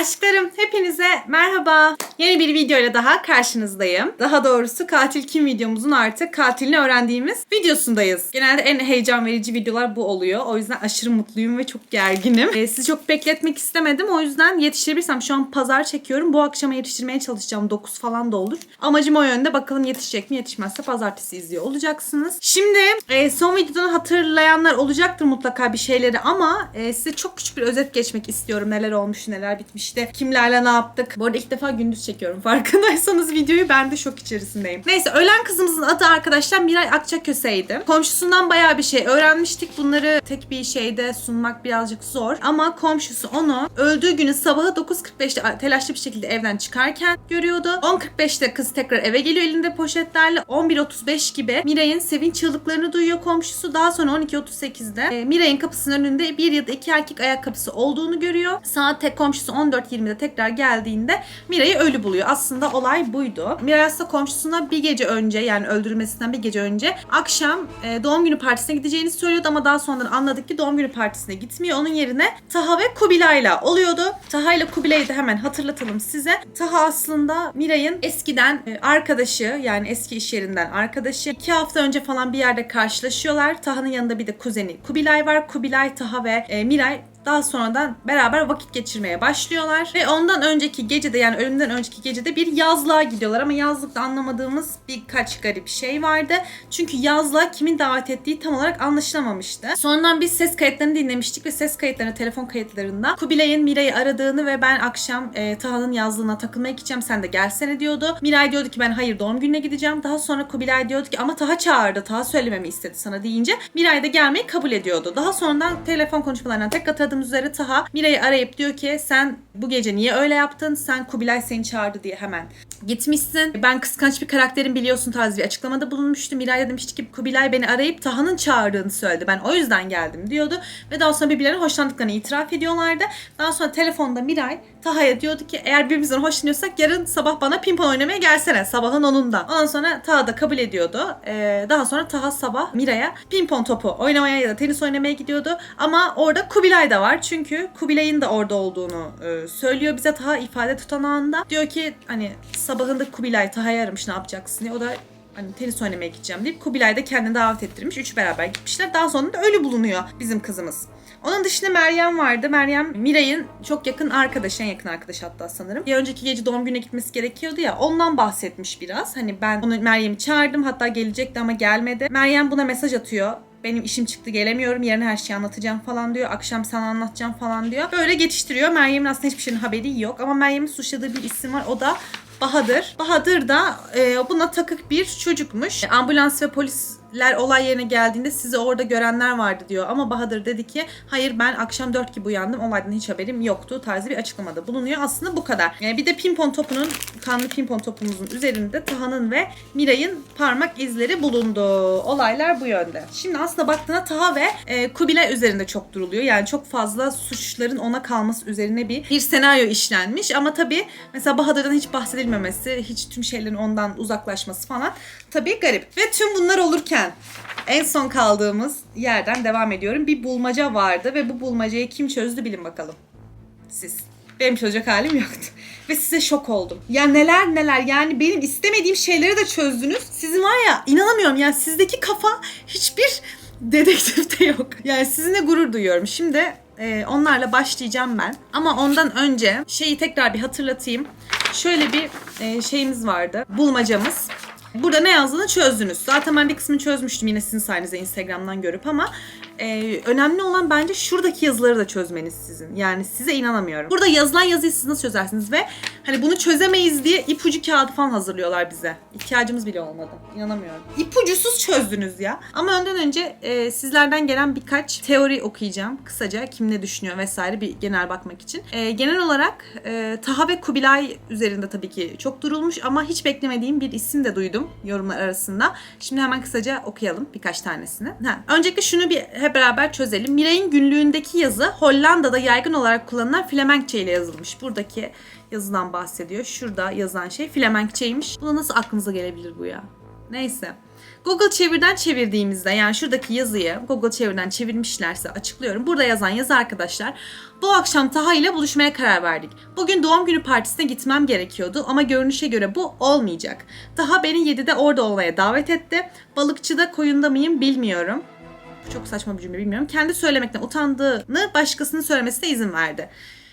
Aşklarım hepinize merhaba. Yeni bir videoyla daha karşınızdayım. Daha doğrusu katil kim videomuzun artık katilini öğrendiğimiz videosundayız. Genelde en heyecan verici videolar bu oluyor. O yüzden aşırı mutluyum ve çok gerginim. Ee, sizi çok bekletmek istemedim. O yüzden yetiştirebilirsem şu an pazar çekiyorum. Bu akşama yetiştirmeye çalışacağım. 9 falan da olur. Amacım o yönde. Bakalım yetişecek mi? Yetişmezse pazartesi izliyor olacaksınız. Şimdi e, son videodan hatırlayanlar olacaktır mutlaka bir şeyleri ama e, size çok küçük bir özet geçmek istiyorum. Neler olmuş, neler bitmişti. Kimlerle ne yaptık. Bu arada ilk defa gündüz çekiyorum. Farkındaysanız videoyu ben de şok içerisindeyim. Neyse ölen kızımızın adı arkadaşlar Miray Akçaköse'ydi. Komşusundan bayağı bir şey öğrenmiştik. Bunları tek bir şeyde sunmak birazcık zor. Ama komşusu onu öldüğü günün sabahı 9.45'te telaşlı bir şekilde evden çıkarken görüyordu. 10.45'te kız tekrar eve geliyor elinde poşetlerle. 11.35 gibi Miray'ın sevinç çığlıklarını duyuyor komşusu. Daha sonra 12.38'de e, Miray'ın kapısının önünde bir ya da iki erkek ayakkabısı olduğunu görüyor. Saat tek komşusu 14.20'de tekrar geldiğinde Miray'ı ölü buluyor. Aslında olay buydu. Miray aslında komşusuna bir gece önce yani öldürülmesinden bir gece önce akşam e, doğum günü partisine gideceğini söylüyordu ama daha sonradan anladık ki doğum günü partisine gitmiyor. Onun yerine Taha ve Kubilay'la oluyordu. Taha ile Kubilay'ı da hemen hatırlatalım size. Taha aslında Miray'ın eskiden e, arkadaşı yani eski iş yerinden arkadaşı. İki hafta önce falan bir yerde karşılaşıyorlar. Taha'nın yanında bir de kuzeni Kubilay var. Kubilay, Taha ve e, Miray daha sonradan beraber vakit geçirmeye başlıyorlar. Ve ondan önceki gecede yani ölümden önceki gecede bir yazlığa gidiyorlar. Ama yazlıkta anlamadığımız birkaç garip şey vardı. Çünkü yazlığa kimin davet ettiği tam olarak anlaşılamamıştı. Sonradan biz ses kayıtlarını dinlemiştik ve ses kayıtlarını, telefon kayıtlarında Kubilay'ın Miray'ı aradığını ve ben akşam e, Taha'nın yazlığına takılmaya gideceğim sen de gelsene diyordu. Miray diyordu ki ben hayır doğum gününe gideceğim. Daha sonra Kubilay diyordu ki ama Taha çağırdı. Taha söylememi istedi sana deyince Miray da gelmeyi kabul ediyordu. Daha sonradan telefon konuşmalarından tek hatırladığım üzere Taha Miray'ı arayıp diyor ki sen bu gece niye öyle yaptın? Sen Kubilay seni çağırdı diye hemen gitmişsin. Ben kıskanç bir karakterin biliyorsun tarzı bir açıklamada bulunmuştu. Miray da demişti ki Kubilay beni arayıp Taha'nın çağırdığını söyledi. Ben o yüzden geldim diyordu. Ve daha sonra birbirlerine hoşlandıklarını itiraf ediyorlardı. Daha sonra telefonda Miray Taha'ya diyordu ki eğer birbirimizden hoşlanıyorsak yarın sabah bana pimpon oynamaya gelsene. Sabahın onunda. Ondan sonra Taha da kabul ediyordu. Ee, daha sonra Taha sabah Miray'a pimpon topu oynamaya ya da tenis oynamaya gidiyordu. Ama orada Kubilay da var. Çünkü Kubilay'ın da orada olduğunu e, söylüyor bize Taha ifade tutanağında. Diyor ki hani sabahında Kubilay Taha'yı aramış ne yapacaksın diye. O da hani tenis oynamaya gideceğim deyip Kubilay da kendini davet ettirmiş. Üçü beraber gitmişler. Daha sonra da ölü bulunuyor bizim kızımız. Onun dışında Meryem vardı. Meryem Miray'ın çok yakın arkadaşı, en yakın arkadaşı hatta sanırım. Bir önceki gece doğum gününe gitmesi gerekiyordu ya. Ondan bahsetmiş biraz. Hani ben onu Meryem'i çağırdım hatta gelecekti ama gelmedi. Meryem buna mesaj atıyor benim işim çıktı gelemiyorum yarın her şeyi anlatacağım falan diyor. Akşam sana anlatacağım falan diyor. Böyle geçiştiriyor. Meryem'in aslında hiçbir şeyin haberi yok. Ama Meryem'in suçladığı bir isim var. O da Bahadır. Bahadır da e, buna takık bir çocukmuş. Ambulans ve polisler olay yerine geldiğinde sizi orada görenler vardı diyor. Ama Bahadır dedi ki hayır ben akşam 4 gibi uyandım. Olaydan hiç haberim yoktu tarzı bir açıklamada bulunuyor. Aslında bu kadar. E, bir de pimpon topunun, kanlı pimpon topumuzun üzerinde Taha'nın ve Miray'ın parmak izleri bulundu. Olaylar bu yönde. Şimdi aslında baktığına Taha ve e, Kubilay üzerinde çok duruluyor. Yani çok fazla suçların ona kalması üzerine bir, bir senaryo işlenmiş. Ama tabii mesela Bahadır'dan hiç bahsedilmemesi, hiç tüm şeylerin ondan uzaklaşması falan tabii garip. Ve tüm bunlar olurken en son kaldığımız yerden devam ediyorum. Bir bulmaca vardı ve bu bulmacayı kim çözdü bilin bakalım. Siz. Benim çözecek halim yoktu. Ve size şok oldum. Ya neler neler yani benim istemediğim şeyleri de çözdünüz. Sizin var ya inanamıyorum yani sizdeki kafa hiçbir dedektifte yok. Yani sizinle gurur duyuyorum. Şimdi e, onlarla başlayacağım ben. Ama ondan önce şeyi tekrar bir hatırlatayım. Şöyle bir e, şeyimiz vardı. Bulmacamız. Burada ne yazdığını çözdünüz. Zaten ben bir kısmını çözmüştüm yine sizin sayenizde Instagram'dan görüp ama e, önemli olan bence şuradaki yazıları da çözmeniz sizin. Yani size inanamıyorum. Burada yazılan yazıyı siz nasıl çözersiniz ve hani bunu çözemeyiz diye ipucu kağıdı falan hazırlıyorlar bize. İhtiyacımız bile olmadı. İnanamıyorum. İpucusuz çözdünüz ya. Ama önden önce e, sizlerden gelen birkaç teori okuyacağım. Kısaca kim ne düşünüyor vesaire bir genel bakmak için. E, genel olarak e, Taha ve Kubilay üzerinde tabii ki çok durulmuş ama hiç beklemediğim bir isim de duydum yorumlar arasında. Şimdi hemen kısaca okuyalım birkaç tanesini. Ha, öncelikle şunu bir hep beraber çözelim. Miray'ın günlüğündeki yazı Hollanda'da yaygın olarak kullanılan Flemenkçe ile yazılmış. Buradaki yazıdan bahsediyor. Şurada yazan şey Flemenkçeymiş. Buna nasıl aklınıza gelebilir bu ya? Neyse. Google çevirden çevirdiğimizde yani şuradaki yazıyı Google çevirden çevirmişlerse açıklıyorum. Burada yazan yazı arkadaşlar. Bu akşam Taha ile buluşmaya karar verdik. Bugün doğum günü partisine gitmem gerekiyordu ama görünüşe göre bu olmayacak. Taha beni 7'de orada olmaya davet etti. Balıkçıda koyunda mıyım bilmiyorum. Çok saçma bir cümle bilmiyorum. Kendi söylemekten utandığını başkasının söylemesine izin verdi.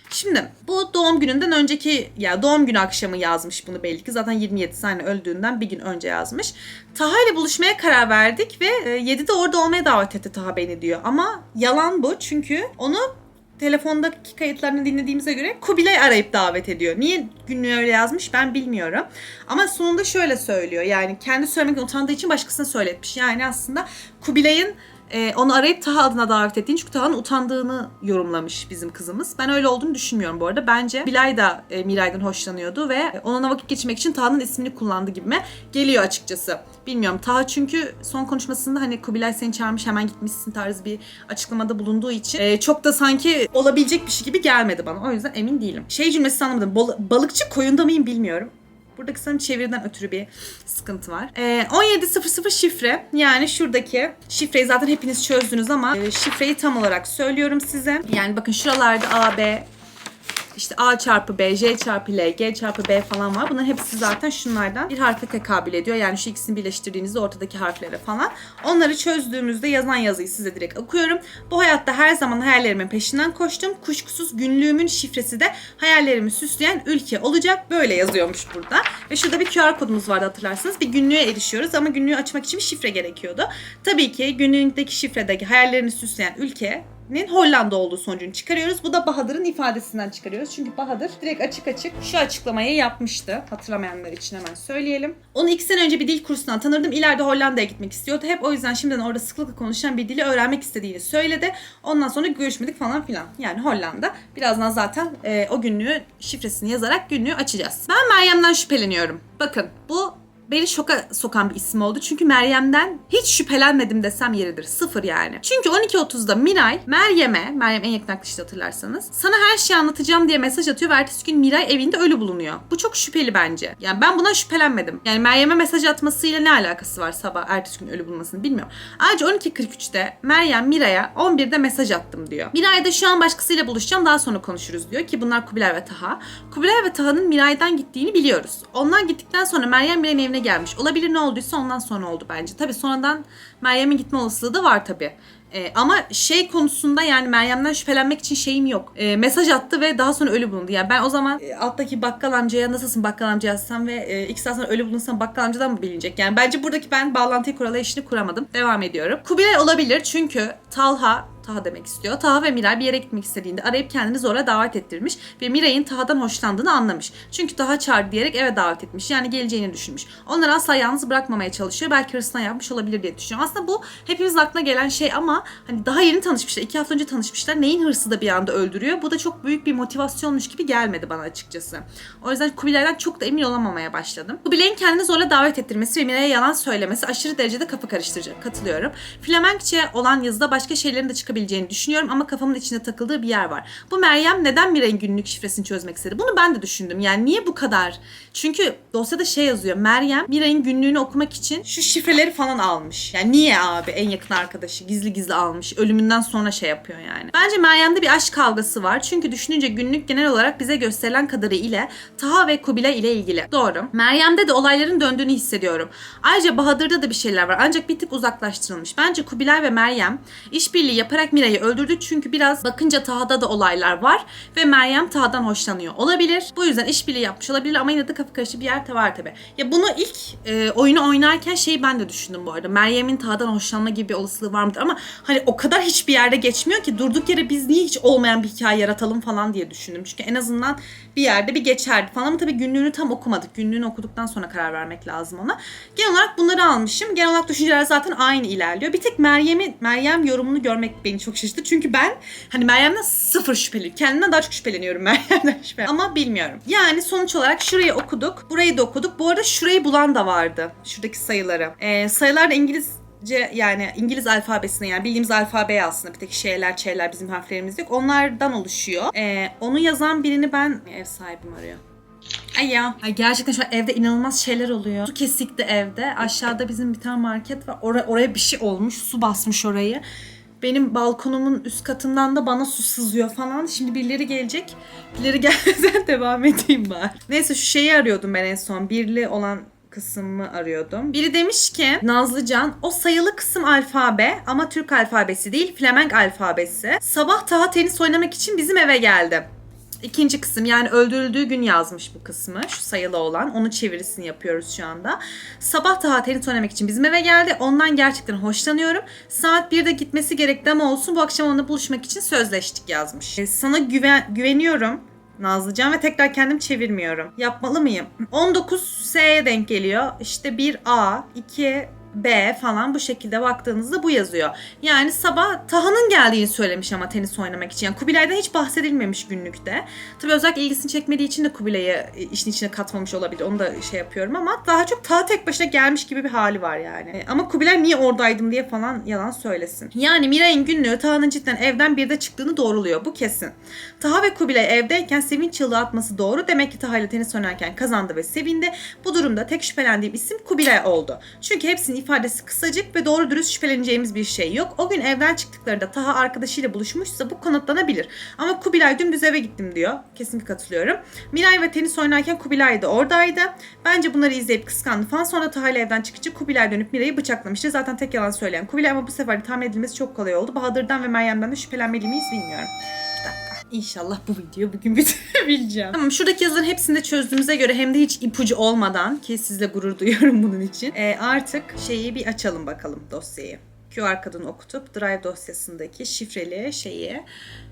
Şimdi bu doğum gününden önceki ya doğum günü akşamı yazmış bunu belli ki. Zaten 27 saniye öldüğünden bir gün önce yazmış. Taha ile buluşmaya karar verdik ve e, 7'de orada olmaya davet etti Taha beni diyor. Ama yalan bu çünkü onu telefondaki kayıtlarını dinlediğimize göre Kubilay arayıp davet ediyor. Niye günlüğü öyle yazmış ben bilmiyorum. Ama sonunda şöyle söylüyor. Yani kendi söylemekten utandığı için başkasına söyletmiş. Yani aslında Kubilay'ın e, onu arayıp Taha adına davet ettiğini çünkü Taha'nın utandığını yorumlamış bizim kızımız. Ben öyle olduğunu düşünmüyorum bu arada. Bence Bilay da e, Miray'dan hoşlanıyordu ve onunla vakit geçirmek için Taha'nın ismini kullandı gibime geliyor açıkçası. Bilmiyorum Taha çünkü son konuşmasında hani Kubilay seni çağırmış hemen gitmişsin tarzı bir açıklamada bulunduğu için e, çok da sanki olabilecek bir şey gibi gelmedi bana. O yüzden emin değilim. Şey cümlesi anlamadım. Bal- balıkçı koyunda mıyım bilmiyorum. Buradaki sanırım çeviriden ötürü bir sıkıntı var. Ee, 1700 şifre. Yani şuradaki şifreyi zaten hepiniz çözdünüz ama e, şifreyi tam olarak söylüyorum size. Yani bakın şuralarda A, B, işte A çarpı B, J çarpı L, G çarpı B falan var. Bunların hepsi zaten şunlardan bir harfe tekabül ediyor. Yani şu ikisini birleştirdiğinizde ortadaki harflere falan. Onları çözdüğümüzde yazan yazıyı size direkt okuyorum. Bu hayatta her zaman hayallerimin peşinden koştum. Kuşkusuz günlüğümün şifresi de hayallerimi süsleyen ülke olacak. Böyle yazıyormuş burada. Ve şurada bir QR kodumuz vardı hatırlarsanız. Bir günlüğe erişiyoruz ama günlüğü açmak için bir şifre gerekiyordu. Tabii ki günlüğündeki şifredeki hayallerini süsleyen ülke nin Hollanda olduğu sonucunu çıkarıyoruz. Bu da Bahadır'ın ifadesinden çıkarıyoruz. Çünkü Bahadır direkt açık açık şu açıklamayı yapmıştı. Hatırlamayanlar için hemen söyleyelim. Onu iki sene önce bir dil kursundan tanırdım. İleride Hollanda'ya gitmek istiyordu. Hep o yüzden şimdiden orada sıklıkla konuşan bir dili öğrenmek istediğini söyledi. Ondan sonra görüşmedik falan filan. Yani Hollanda. Birazdan zaten e, o günlüğü şifresini yazarak günlüğü açacağız. Ben Meryem'den şüpheleniyorum. Bakın bu beni şoka sokan bir isim oldu. Çünkü Meryem'den hiç şüphelenmedim desem yeridir. Sıfır yani. Çünkü 12.30'da Miray Meryem'e, Meryem en yakın arkadaşı hatırlarsanız, sana her şeyi anlatacağım diye mesaj atıyor ve ertesi gün Miray evinde ölü bulunuyor. Bu çok şüpheli bence. Yani ben bundan şüphelenmedim. Yani Meryem'e mesaj atmasıyla ne alakası var sabah ertesi gün ölü bulmasını bilmiyorum. Ayrıca 12.43'te Meryem Miray'a 11'de mesaj attım diyor. Miray da şu an başkasıyla buluşacağım daha sonra konuşuruz diyor ki bunlar Kubilay ve Taha. Kubilay ve Taha'nın Miray'dan gittiğini biliyoruz. Onlar gittikten sonra Meryem Miray'ın evine gelmiş. Olabilir ne olduysa ondan sonra oldu bence. Tabii sonradan Meryem'in gitme olasılığı da var tabii. Ee, ama şey konusunda yani Meryem'den şüphelenmek için şeyim yok. Ee, mesaj attı ve daha sonra ölü bulundu. Yani ben o zaman e, alttaki bakkal amcaya nasılsın bakkal amca yazsam ve e, iki saat ölü bulunsam bakkal amcadan mı bilinecek? Yani bence buradaki ben bağlantıyı kuralayışını kuramadım. Devam ediyorum. Kubilay olabilir çünkü Talha Taha demek istiyor. Taha ve Miray bir yere gitmek istediğinde arayıp kendini zorla davet ettirmiş ve Miray'ın Taha'dan hoşlandığını anlamış. Çünkü Taha çağırdı diyerek eve davet etmiş. Yani geleceğini düşünmüş. Onları asla yalnız bırakmamaya çalışıyor. Belki hırsından yapmış olabilir diye düşünüyorum. Aslında bu hepimiz aklına gelen şey ama hani daha yeni tanışmışlar. iki hafta önce tanışmışlar. Neyin hırsı da bir anda öldürüyor? Bu da çok büyük bir motivasyonmuş gibi gelmedi bana açıkçası. O yüzden Kubilay'dan çok da emin olamamaya başladım. Kubilay'ın kendini zorla davet ettirmesi ve Miray'a yalan söylemesi aşırı derecede kafa karıştırıcı. Katılıyorum. Flemenkçe olan yazıda başka şeylerin de çıkabileceğini düşünüyorum ama kafamın içinde takıldığı bir yer var. Bu Meryem neden Miray'ın günlük şifresini çözmek istedi? Bunu ben de düşündüm. Yani niye bu kadar? Çünkü dosyada şey yazıyor. Meryem Miray'ın günlüğünü okumak için şu şifreleri falan almış. Yani niye abi en yakın arkadaşı gizli gizli almış. Ölümünden sonra şey yapıyor yani. Bence Meryem'de bir aşk kavgası var. Çünkü düşününce günlük genel olarak bize gösterilen kadarıyla Taha ve Kubilay ile ilgili. Doğru. Meryem'de de olayların döndüğünü hissediyorum. Ayrıca Bahadır'da da bir şeyler var. Ancak bir tık uzaklaştırılmış. Bence Kubilay ve Meryem işbirliği yaparak Miray'ı öldürdü. Çünkü biraz bakınca Taha'da da olaylar var. Ve Meryem Taha'dan hoşlanıyor olabilir. Bu yüzden işbirliği yapmış olabilir ama yine de kafa karışık bir yer var tabi. Ya bunu ilk e, oyunu oynarken şeyi ben de düşündüm bu arada. Meryem'in Taha'dan hoşlanma gibi bir olasılığı var mıdır? Ama hani o kadar hiçbir yerde geçmiyor ki durduk yere biz niye hiç olmayan bir hikaye yaratalım falan diye düşündüm. Çünkü en azından bir yerde bir geçerdi falan ama tabii günlüğünü tam okumadık. Günlüğünü okuduktan sonra karar vermek lazım ona. Genel olarak bunları almışım. Genel olarak düşünceler zaten aynı ilerliyor. Bir tek Meryem'in Meryem yorumunu görmek beni çok şaşırttı. Çünkü ben hani Meryem'den sıfır şüpheli. Kendimden daha çok şüpheleniyorum Meryem'den şüphe. Ama bilmiyorum. Yani sonuç olarak şurayı okuduk. Burayı da okuduk. Bu arada şurayı bulan da vardı. Şuradaki sayıları. Ee, sayılar da İngiliz yani İngiliz alfabesine yani bildiğimiz alfabe aslında bir tek şeyler şeyler bizim harflerimiz yok. Onlardan oluşuyor. Ee, onu yazan birini ben ev sahibim arıyor. Ay ya. Ay gerçekten şu an evde inanılmaz şeyler oluyor. Su kesikti evde. Aşağıda bizim bir tane market var. Ora- oraya bir şey olmuş. Su basmış orayı. Benim balkonumun üst katından da bana su sızıyor falan. Şimdi birileri gelecek. Birileri gelmeden devam edeyim bari. Neyse şu şeyi arıyordum ben en son. Birli olan kısmı arıyordum. Biri demiş ki Nazlıcan o sayılı kısım alfabe ama Türk alfabesi değil Flemenk alfabesi. Sabah Taha tenis oynamak için bizim eve geldi. İkinci kısım yani öldürüldüğü gün yazmış bu kısmı. Şu sayılı olan. Onun çevirisini yapıyoruz şu anda. Sabah daha tenis oynamak için bizim eve geldi. Ondan gerçekten hoşlanıyorum. Saat 1'de gitmesi gerekti ama olsun bu akşam onunla buluşmak için sözleştik yazmış. E, Sana güven, güveniyorum. Nazlıcan ve tekrar kendim çevirmiyorum. Yapmalı mıyım? 19 S'ye denk geliyor. İşte 1A, 2 B falan bu şekilde baktığınızda bu yazıyor. Yani sabah Taha'nın geldiğini söylemiş ama tenis oynamak için. Yani Kubilay'dan hiç bahsedilmemiş günlükte. Tabii özellikle ilgisini çekmediği için de Kubilay'ı e, işin içine katmamış olabilir. Onu da şey yapıyorum ama daha çok Taha tek başına gelmiş gibi bir hali var yani. E, Ama Kubilay niye oradaydım diye falan yalan söylesin. Yani Miray'ın günlüğü Taha'nın cidden evden bir de çıktığını doğruluyor. Bu kesin. Taha ve Kubilay evdeyken sevinç çığlığı atması doğru. Demek ki Taha ile tenis oynarken kazandı ve sevindi. Bu durumda tek şüphelendiğim isim Kubilay oldu. Çünkü hepsinin ifadesi kısacık ve doğru dürüst şüpheleneceğimiz bir şey yok. O gün evden çıktıklarında Taha arkadaşıyla buluşmuşsa bu kanıtlanabilir. Ama Kubilay dümdüz eve gittim diyor. Kesinlikle katılıyorum. Miray ve tenis oynarken Kubilay da oradaydı. Bence bunları izleyip kıskandı falan. Sonra Taha ile evden çıkınca Kubilay dönüp Miray'ı bıçaklamıştı. Zaten tek yalan söyleyen Kubilay ama bu sefer de tahmin edilmesi çok kolay oldu. Bahadır'dan ve Meryem'den de şüphelenmeli miyiz bilmiyorum. İnşallah bu videoyu bugün bitirebileceğim. Tamam şuradaki yazıların hepsini de çözdüğümüze göre hem de hiç ipucu olmadan ki sizle gurur duyuyorum bunun için. Ee, artık şeyi bir açalım bakalım dosyayı. QR kodunu okutup Drive dosyasındaki şifreli şeyi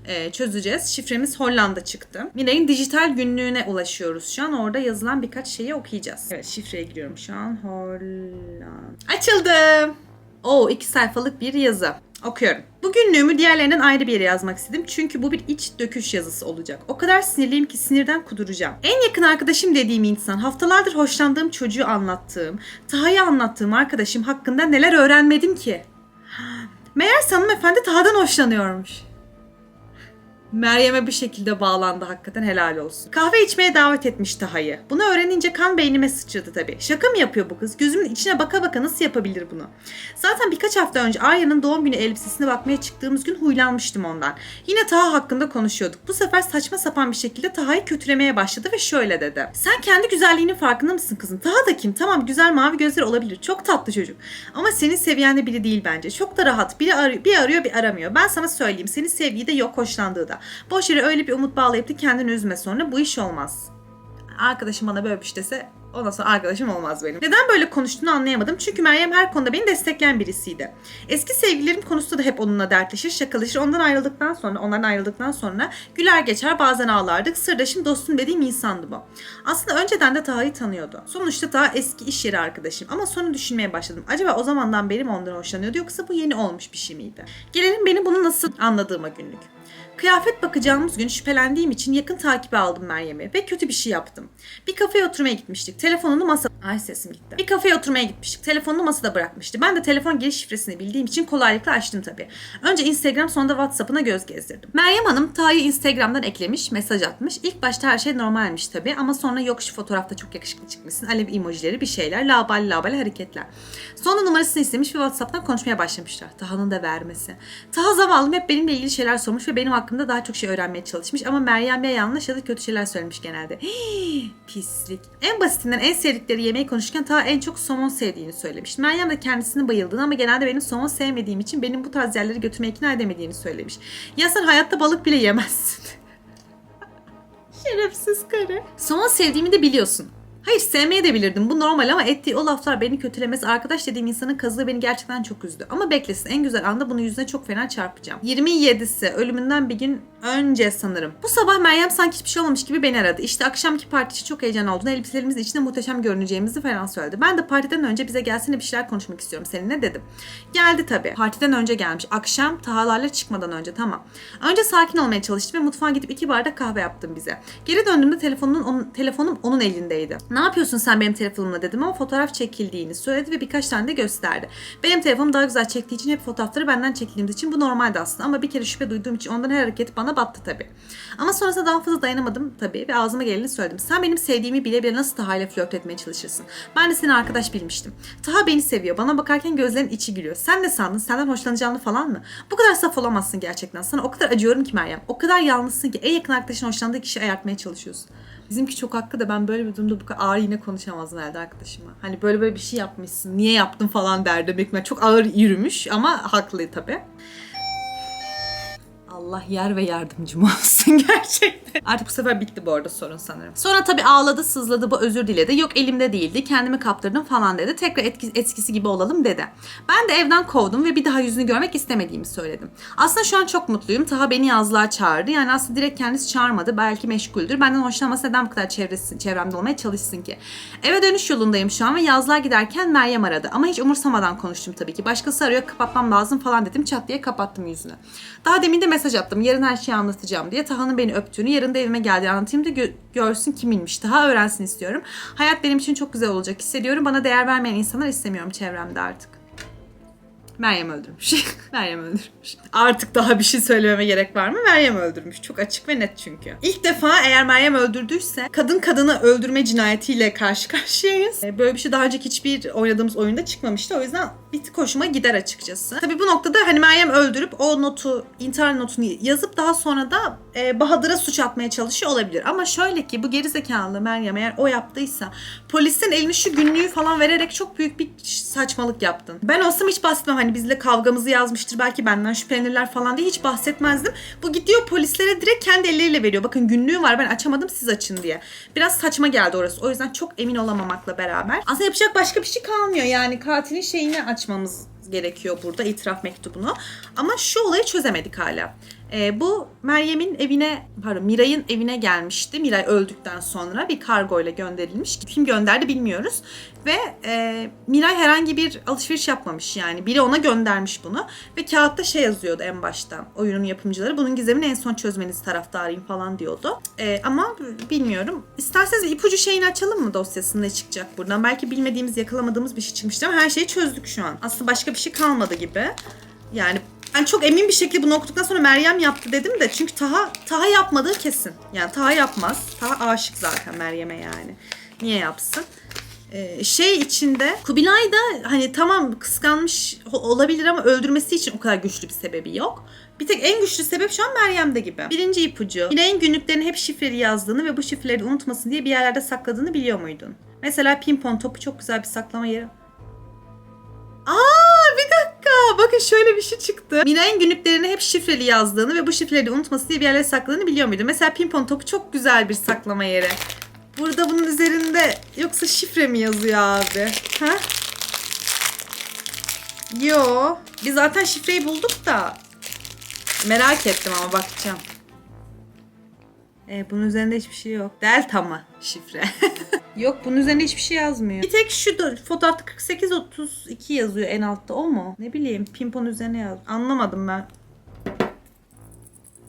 e, çözeceğiz. Şifremiz Hollanda çıktı. Miray'ın dijital günlüğüne ulaşıyoruz şu an. Orada yazılan birkaç şeyi okuyacağız. Evet şifreye giriyorum şu an. Hollanda. Açıldı. Oo iki sayfalık bir yazı. Okuyorum. Bu günlüğümü diğerlerinden ayrı bir yere yazmak istedim. Çünkü bu bir iç döküş yazısı olacak. O kadar sinirliyim ki sinirden kuduracağım. En yakın arkadaşım dediğim insan, haftalardır hoşlandığım çocuğu anlattığım, Taha'yı anlattığım arkadaşım hakkında neler öğrenmedim ki? Meğer hanımefendi Taha'dan hoşlanıyormuş. Meryem'e bir şekilde bağlandı hakikaten helal olsun. Kahve içmeye davet etmiş Taha'yı. Bunu öğrenince kan beynime sıçradı tabii. Şaka mı yapıyor bu kız? Gözümün içine baka baka nasıl yapabilir bunu? Zaten birkaç hafta önce Arya'nın doğum günü elbisesine bakmaya çıktığımız gün huylanmıştım ondan. Yine Taha hakkında konuşuyorduk. Bu sefer saçma sapan bir şekilde Taha'yı kötülemeye başladı ve şöyle dedi. Sen kendi güzelliğinin farkında mısın kızım? Taha da kim? Tamam güzel mavi gözleri olabilir. Çok tatlı çocuk. Ama senin seviyende biri değil bence. Çok da rahat. Biri arıyor, bir arıyor bir aramıyor. Ben sana söyleyeyim. Senin sevgiyi de yok hoşlandığı da. Boş yere öyle bir umut bağlayıp da kendini üzme sonra. Bu iş olmaz. Arkadaşım bana böyle bir şey dese ondan sonra arkadaşım olmaz benim. Neden böyle konuştuğunu anlayamadım. Çünkü Meryem her konuda beni destekleyen birisiydi. Eski sevgililerim konusunda da hep onunla dertleşir, şakalaşır. Ondan ayrıldıktan sonra, ondan ayrıldıktan sonra güler geçer bazen ağlardık. Sırdaşım, dostum dediğim insandı bu. Aslında önceden de Taha'yı tanıyordu. Sonuçta Taha eski iş yeri arkadaşım. Ama sonra düşünmeye başladım. Acaba o zamandan beri mi ondan hoşlanıyordu yoksa bu yeni olmuş bir şey miydi? Gelelim benim bunu nasıl anladığıma günlük. Kıyafet bakacağımız gün şüphelendiğim için yakın takibe aldım Meryem'i ve kötü bir şey yaptım. Bir kafeye oturmaya gitmiştik. Telefonunu masa... Ay sesim gitti. Bir kafeye oturmaya gitmiştik. Telefonunu masada bırakmıştı. Ben de telefon giriş şifresini bildiğim için kolaylıkla açtım tabii. Önce Instagram sonra da WhatsApp'ına göz gezdirdim. Meryem Hanım Taha'yı Instagram'dan eklemiş, mesaj atmış. İlk başta her şey normalmiş tabii ama sonra yok şu fotoğrafta çok yakışıklı çıkmışsın. Alev emojileri bir şeyler, labali labali hareketler. Sonra numarasını istemiş ve WhatsApp'tan konuşmaya başlamışlar. Taha'nın da vermesi. Taha zavallım hep benimle ilgili şeyler sormuş ve benim hakkımda daha çok şey öğrenmeye çalışmış ama Meryem ya yanlış ya da kötü şeyler söylemiş genelde. Hii, pislik. En basitinden en sevdikleri yemeği konuşurken Taha en çok somon sevdiğini söylemiş. Meryem de kendisini bayıldığını ama genelde benim somon sevmediğim için benim bu tarz yerleri götürmeye ikna edemediğini söylemiş. Ya sen hayatta balık bile yemezsin. Şerefsiz karı. Somon sevdiğimi de biliyorsun. Hayır sevmeye de bilirdim. Bu normal ama ettiği o laflar beni kötülemez. Arkadaş dediğim insanın kazığı beni gerçekten çok üzdü. Ama beklesin en güzel anda bunu yüzüne çok fena çarpacağım. 27'si ölümünden bir gün önce sanırım. Bu sabah Meryem sanki hiçbir şey olmamış gibi beni aradı. İşte akşamki parti için çok heyecan olduğunu, elbiselerimizin içinde muhteşem görüneceğimizi falan söyledi. Ben de partiden önce bize gelsene bir şeyler konuşmak istiyorum seninle dedim. Geldi tabii. Partiden önce gelmiş. Akşam tahalarla çıkmadan önce tamam. Önce sakin olmaya çalıştım ve mutfağa gidip iki bardak kahve yaptım bize. Geri döndüğümde telefonun onun, telefonum onun elindeydi. Ne yapıyorsun sen benim telefonumla dedim ama fotoğraf çekildiğini söyledi ve birkaç tane de gösterdi. Benim telefonum daha güzel çektiği için hep fotoğrafları benden çekildiğimiz için bu normaldi aslında ama bir kere şüphe duyduğum için ondan her hareket bana battı tabii. Ama sonrasında daha fazla dayanamadım tabii ve ağzıma geleni söyledim. Sen benim sevdiğimi bile bile nasıl Taha ile flört etmeye çalışırsın? Ben de seni arkadaş bilmiştim. Taha beni seviyor. Bana bakarken gözlerin içi gülüyor. Sen ne sandın? Senden hoşlanacağını falan mı? Bu kadar saf olamazsın gerçekten. Sana o kadar acıyorum ki Meryem. O kadar yalnızsın ki en yakın arkadaşın hoşlandığı kişiyi ayartmaya çalışıyorsun. Bizimki çok haklı da ben böyle bir durumda bu kadar ağır yine konuşamazdım herhalde arkadaşıma. Hani böyle böyle bir şey yapmışsın. Niye yaptın falan derdi. Büyük çok ağır yürümüş ama haklı tabii. Allah yer ve yardımcım olsun gerçekten. Artık bu sefer bitti bu arada sorun sanırım. Sonra tabii ağladı, sızladı, bu özür diledi. Yok elimde değildi, kendimi kaptırdım falan dedi. Tekrar etki, eskisi gibi olalım dedi. Ben de evden kovdum ve bir daha yüzünü görmek istemediğimi söyledim. Aslında şu an çok mutluyum. Taha beni yazlığa çağırdı. Yani aslında direkt kendisi çağırmadı. Belki meşguldür. Benden hoşlanmasa neden bu kadar çevresi, çevremde olmaya çalışsın ki? Eve dönüş yolundayım şu an ve yazlığa giderken Meryem aradı. Ama hiç umursamadan konuştum tabii ki. Başkası arıyor kapatmam lazım falan dedim. Çat diye kapattım yüzünü. Daha demin de mesaj attım. Yarın her şeyi anlatacağım diye. Taha'nın beni öptüğünü, yarın da evime geldiğini anlatayım da gö- görsün kiminmiş. Taha öğrensin istiyorum. Hayat benim için çok güzel olacak hissediyorum. Bana değer vermeyen insanlar istemiyorum çevremde artık. Meryem öldürmüş. Meryem öldürmüş. Artık daha bir şey söylememe gerek var mı? Meryem öldürmüş. Çok açık ve net çünkü. İlk defa eğer Meryem öldürdüyse kadın kadını öldürme cinayetiyle karşı karşıyayız. Ee, Böyle bir şey daha önceki hiçbir oynadığımız oyunda çıkmamıştı. O yüzden bir tık hoşuma gider açıkçası. Tabii bu noktada hani Meryem öldürüp o notu, intihar notunu yazıp daha sonra da e, Bahadır'a suç atmaya çalışıyor olabilir. Ama şöyle ki bu gerizekalı Meryem eğer o yaptıysa polisin elini şu günlüğü falan vererek çok büyük bir saçmalık yaptın. Ben olsam hiç bahsetmem hani bizle kavgamızı yazmıştır belki benden şüphelenirler falan diye hiç bahsetmezdim. Bu gidiyor polislere direkt kendi elleriyle veriyor. Bakın günlüğü var ben açamadım siz açın diye. Biraz saçma geldi orası. O yüzden çok emin olamamakla beraber. Aslında yapacak başka bir şey kalmıyor yani katilin şeyini açmamız gerekiyor burada itiraf mektubunu. Ama şu olayı çözemedik hala. Ee, bu Meryem'in evine, pardon Miray'ın evine gelmişti. Miray öldükten sonra bir kargo ile gönderilmiş. Kim gönderdi bilmiyoruz. Ve e, Miray herhangi bir alışveriş yapmamış yani. Biri ona göndermiş bunu. Ve kağıtta şey yazıyordu en başta. Oyunun yapımcıları bunun gizemini en son çözmeniz taraftarıyım falan diyordu. E, ama bilmiyorum. İsterseniz ipucu şeyini açalım mı dosyasında çıkacak buradan? Belki bilmediğimiz, yakalamadığımız bir şey çıkmıştır ama her şeyi çözdük şu an. Aslında başka bir şey kalmadı gibi. Yani ben çok emin bir şekilde bunu okuduktan sonra Meryem yaptı dedim de çünkü Taha Taha yapmadığı kesin. Yani Taha yapmaz. Taha aşık zaten Meryem'e yani. Niye yapsın? Ee, şey içinde Kubilay da hani tamam kıskanmış olabilir ama öldürmesi için o kadar güçlü bir sebebi yok. Bir tek en güçlü sebep şu an Meryem'de gibi. Birinci ipucu. Miray'ın günlüklerini hep şifreli yazdığını ve bu şifreleri unutmasın diye bir yerlerde sakladığını biliyor muydun? Mesela pimpon topu çok güzel bir saklama yeri. Aa bir dakika. Bakın şöyle bir şey çıktı. Miray'ın günlüklerini hep şifreli yazdığını ve bu şifreleri unutması diye bir yerlere sakladığını biliyor muydun? Mesela pimpon topu çok güzel bir saklama yeri. Burada bunun üzerinde yoksa şifre mi yazıyor abi? Ha? Yo. Biz zaten şifreyi bulduk da. Merak ettim ama bakacağım. E, bunun üzerinde hiçbir şey yok. Delta mı şifre? yok bunun üzerinde hiçbir şey yazmıyor. Bir tek şu da fotoğrafta 4832 yazıyor en altta o mu? Ne bileyim pimpon üzerine yaz. Anlamadım ben.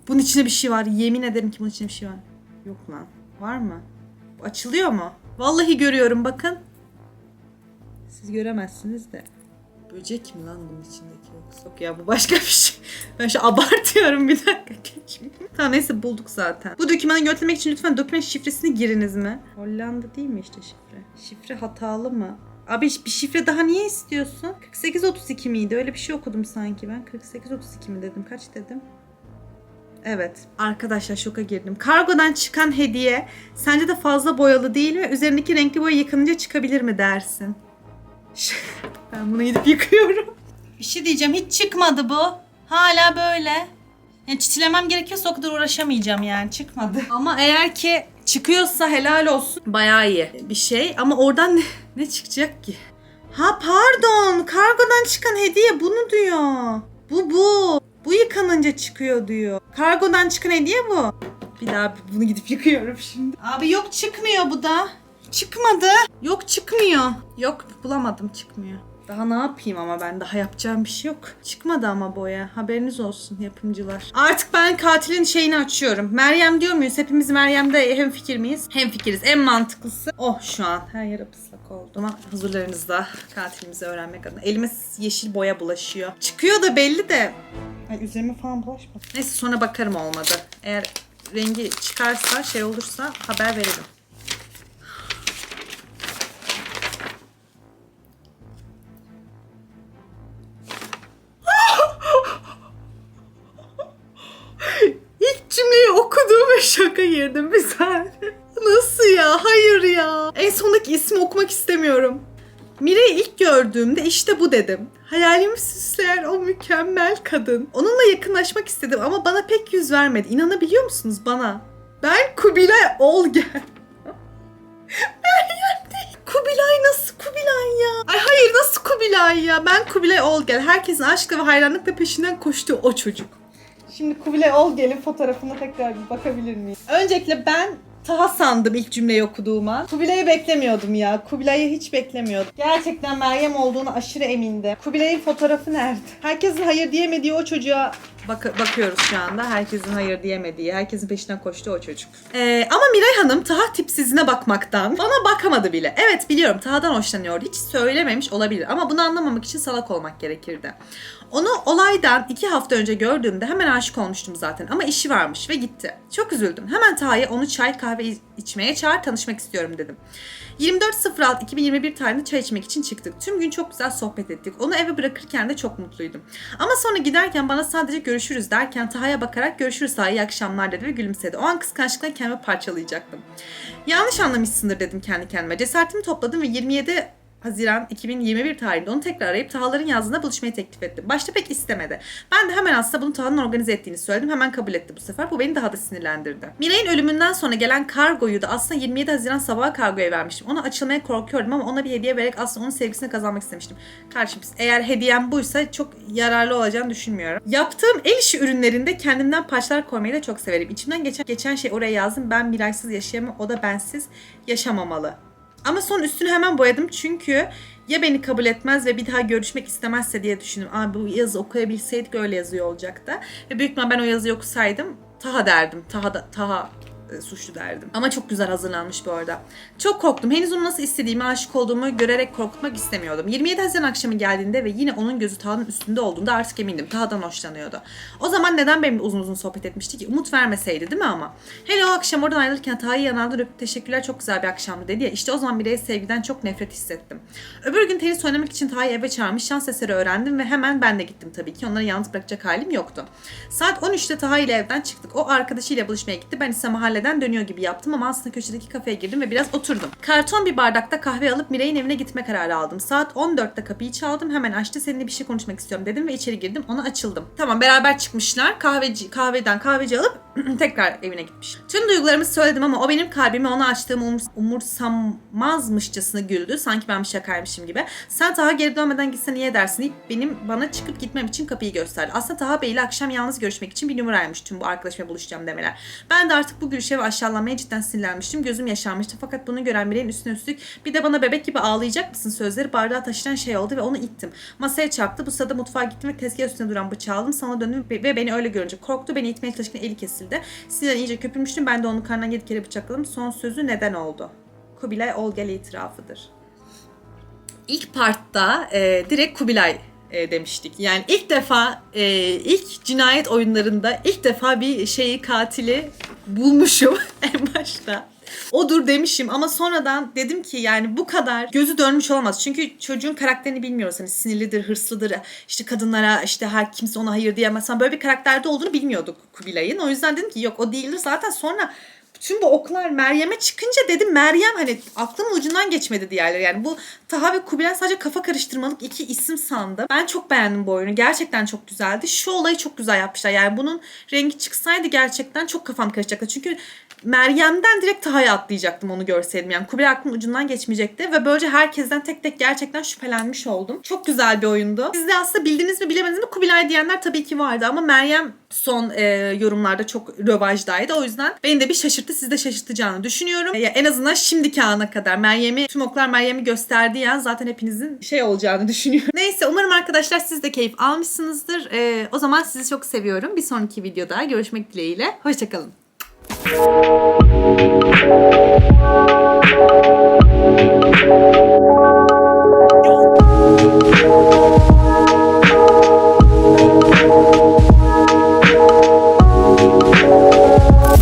Bunun içinde bir şey var. Yemin ederim ki bunun içinde bir şey var. Yok lan. Var mı? Açılıyor mu? Vallahi görüyorum bakın. Siz göremezsiniz de. Böcek mi lan bunun içindeki yoksa? Yok ya bu başka bir şey. Ben şu abartıyorum bir dakika. tamam neyse bulduk zaten. Bu dokümanı yönetmek için lütfen doküman şifresini giriniz mi? Hollanda değil mi işte şifre? Şifre hatalı mı? Abi bir şifre daha niye istiyorsun? 4832 miydi? Öyle bir şey okudum sanki ben. 4832 mi dedim? Kaç dedim? Evet. Arkadaşlar şoka girdim. Kargodan çıkan hediye sence de fazla boyalı değil mi? Üzerindeki renkli boya yıkanınca çıkabilir mi dersin? Ben bunu gidip yıkıyorum. Bir şey diyeceğim. Hiç çıkmadı bu. Hala böyle. Yani çitilemem gerekiyorsa o kadar uğraşamayacağım yani. Çıkmadı. Ama eğer ki çıkıyorsa helal olsun. Bayağı iyi bir şey. Ama oradan ne, ne çıkacak ki? Ha pardon. Kargodan çıkan hediye bunu diyor. Bu bu. Bu yıkanınca çıkıyor diyor. Kargodan çıkan hediye bu. Bir daha bunu gidip yıkıyorum şimdi. Abi yok çıkmıyor bu da. Çıkmadı. Yok çıkmıyor. Yok bulamadım çıkmıyor. Daha ne yapayım ama ben daha yapacağım bir şey yok. Çıkmadı ama boya. Haberiniz olsun yapımcılar. Artık ben katilin şeyini açıyorum. Meryem diyor muyuz? Hepimiz Meryem'de hem fikir miyiz? Hem fikiriz. En mantıklısı o şu an. Her yere ıslak oldu ama huzurlarınızda katilimizi öğrenmek adına. Elime yeşil boya bulaşıyor. Çıkıyor da belli de. Ay üzerime falan bulaşmadı. Neyse sonra bakarım olmadı. Eğer rengi çıkarsa şey olursa haber veririm. Girdim bir saniye. Nasıl ya? Hayır ya. En sondaki ismi okumak istemiyorum. Mire'yi ilk gördüğümde işte bu dedim. Hayalimi süsleyen o mükemmel kadın. Onunla yakınlaşmak istedim ama bana pek yüz vermedi. İnanabiliyor musunuz bana? Ben Kubilay Olgen. Meryem değil. Kubilay nasıl Kubilay ya? Ay hayır nasıl Kubilay ya? Ben Kubilay Olgen. Herkesin aşkla ve hayranlıkla peşinden koştuğu o çocuk. Şimdi Kubilay Olgen'in fotoğrafına tekrar bir bakabilir miyiz? Öncelikle ben Taha sandım ilk cümleyi okuduğuma. Kubilay'ı beklemiyordum ya. Kubilay'ı hiç beklemiyordum. Gerçekten Meryem olduğunu aşırı emindim. Kubilay'ın fotoğrafı nerede? Herkesin hayır diyemediği o çocuğa bak- bakıyoruz şu anda. Herkesin hayır diyemediği, herkesin peşinden koştuğu o çocuk. Ee, ama Miray Hanım Taha tipsizine bakmaktan bana bakamadı bile. Evet biliyorum Taha'dan hoşlanıyordu. Hiç söylememiş olabilir ama bunu anlamamak için salak olmak gerekirdi. Onu olaydan iki hafta önce gördüğümde hemen aşık olmuştum zaten ama işi varmış ve gitti. Çok üzüldüm. Hemen Taha'ya onu çay kahve iç- içmeye çağır tanışmak istiyorum dedim. 24.06.2021 tarihinde çay içmek için çıktık. Tüm gün çok güzel sohbet ettik. Onu eve bırakırken de çok mutluydum. Ama sonra giderken bana sadece görüşürüz derken Taha'ya bakarak görüşürüz Taha iyi akşamlar dedi ve gülümsedi. O an kıskançlıkla kendimi parçalayacaktım. Yanlış anlamışsındır dedim kendi kendime. Cesaretimi topladım ve 27 Haziran 2021 tarihinde onu tekrar arayıp Tahaların yazdığında buluşmayı teklif ettim. Başta pek istemedi. Ben de hemen aslında bunu Taha'nın organize ettiğini söyledim. Hemen kabul etti bu sefer. Bu beni daha da sinirlendirdi. Miray'ın ölümünden sonra gelen kargoyu da aslında 27 Haziran sabahı kargoya vermiştim. Ona açılmaya korkuyordum ama ona bir hediye vererek aslında onun sevgisini kazanmak istemiştim. Kardeşim eğer hediyem buysa çok yararlı olacağını düşünmüyorum. Yaptığım el işi ürünlerinde kendimden parçalar koymayı da çok severim. İçimden geçen, geçen şey oraya yazdım. Ben Miray'sız yaşayamam, o da bensiz yaşamamalı. Ama son üstünü hemen boyadım çünkü ya beni kabul etmez ve bir daha görüşmek istemezse diye düşündüm. Aa bu yazı okuyabilseydik öyle yazıyor olacaktı. Ve büyük ihtimal ben o yazıyı okusaydım Taha derdim. Taha da, Taha suçlu derdim. Ama çok güzel hazırlanmış bu arada. Çok korktum. Henüz onu nasıl istediğimi, aşık olduğumu görerek korkutmak istemiyordum. 27 Haziran akşamı geldiğinde ve yine onun gözü Taha'nın üstünde olduğunda artık emindim. Taha'dan hoşlanıyordu. O zaman neden benimle uzun uzun sohbet etmişti ki? Umut vermeseydi değil mi ama? Hele o akşam oradan ayrılırken Taha'yı yanağından öpüp teşekkürler çok güzel bir akşamdı dedi ya. İşte o zaman bireye sevgiden çok nefret hissettim. Öbür gün tenis oynamak için Taha'yı eve çağırmış şans eseri öğrendim ve hemen ben de gittim tabii ki. Onları yalnız bırakacak halim yoktu. Saat 13'te Taha ile evden çıktık. O arkadaşıyla buluşmaya gitti. Ben ise mahalleden dönüyor gibi yaptım ama aslında köşedeki kafeye girdim ve biraz oturdum. Karton bir bardakta kahve alıp Miray'ın evine gitme kararı aldım. Saat 14'te kapıyı çaldım. Hemen açtı. Seninle bir şey konuşmak istiyorum dedim ve içeri girdim. Ona açıldım. Tamam beraber çıkmışlar. Kahveci, kahveden kahveci alıp tekrar evine gitmiş. Tüm duygularımı söyledim ama o benim kalbimi ona açtığımı umurs umursamazmışçasına güldü. Sanki ben bir şakaymışım gibi. Sen Taha geri dönmeden gitsen iyi edersin deyip benim bana çıkıp gitmem için kapıyı gösterdi. Aslında Taha Bey ile akşam yalnız görüşmek için bir numaraymış tüm bu arkadaşımla buluşacağım demeler. Ben de artık bu gülüşe ve aşağılamaya cidden sinirlenmiştim. Gözüm yaşarmıştı fakat bunu gören bireyin üstüne üstlük bir de bana bebek gibi ağlayacak mısın sözleri bardağı taşıran şey oldu ve onu ittim. Masaya çarptı. Bu sırada mutfağa gittim ve tezgah üstünde duran bıçağı aldım. Sana döndüm ve beni öyle görünce korktu. Beni itmeye çalışırken eli kesildi. Sinirden iyice köpürmüştüm. Ben de onun karnından yedi kere bıçakladım. Son sözü neden oldu? Kubilay Olgel itirafıdır. İlk partta e, direkt Kubilay e, demiştik. Yani ilk defa e, ilk cinayet oyunlarında ilk defa bir şeyi katili bulmuşum en başta. Odur demişim ama sonradan dedim ki yani bu kadar gözü dönmüş olamaz. Çünkü çocuğun karakterini bilmiyoruz. Hani sinirlidir, hırslıdır, işte kadınlara işte her kimse ona hayır diyemez. Böyle bir karakterde olduğunu bilmiyorduk Kubilay'ın. O yüzden dedim ki yok o değildir. Zaten sonra Bu oklar Meryem'e çıkınca dedim Meryem hani aklımın ucundan geçmedi diğerleri. Yani bu Taha ve Kubilay sadece kafa karıştırmalık iki isim sandım. Ben çok beğendim bu oyunu. Gerçekten çok güzeldi. Şu olayı çok güzel yapmışlar. Yani bunun rengi çıksaydı gerçekten çok kafam karışacaktı. Çünkü Meryem'den direkt Taha'ya atlayacaktım onu görseydim. Yani Kubilay aklımın ucundan geçmeyecekti. Ve böylece herkesten tek tek gerçekten şüphelenmiş oldum. Çok güzel bir oyundu. Siz de aslında bildiniz mi bilemediniz mi Kubilay diyenler tabii ki vardı. Ama Meryem son e, yorumlarda çok rövajdaydı. O yüzden beni de bir şaşırttı. Sizi de şaşırtacağını düşünüyorum. E, en azından şimdiki ana kadar Meryem'i, tüm oklar Meryem'i gösterdiği an zaten hepinizin şey olacağını düşünüyorum. Neyse umarım arkadaşlar siz de keyif almışsınızdır. E, o zaman sizi çok seviyorum. Bir sonraki videoda görüşmek dileğiyle. Hoşçakalın.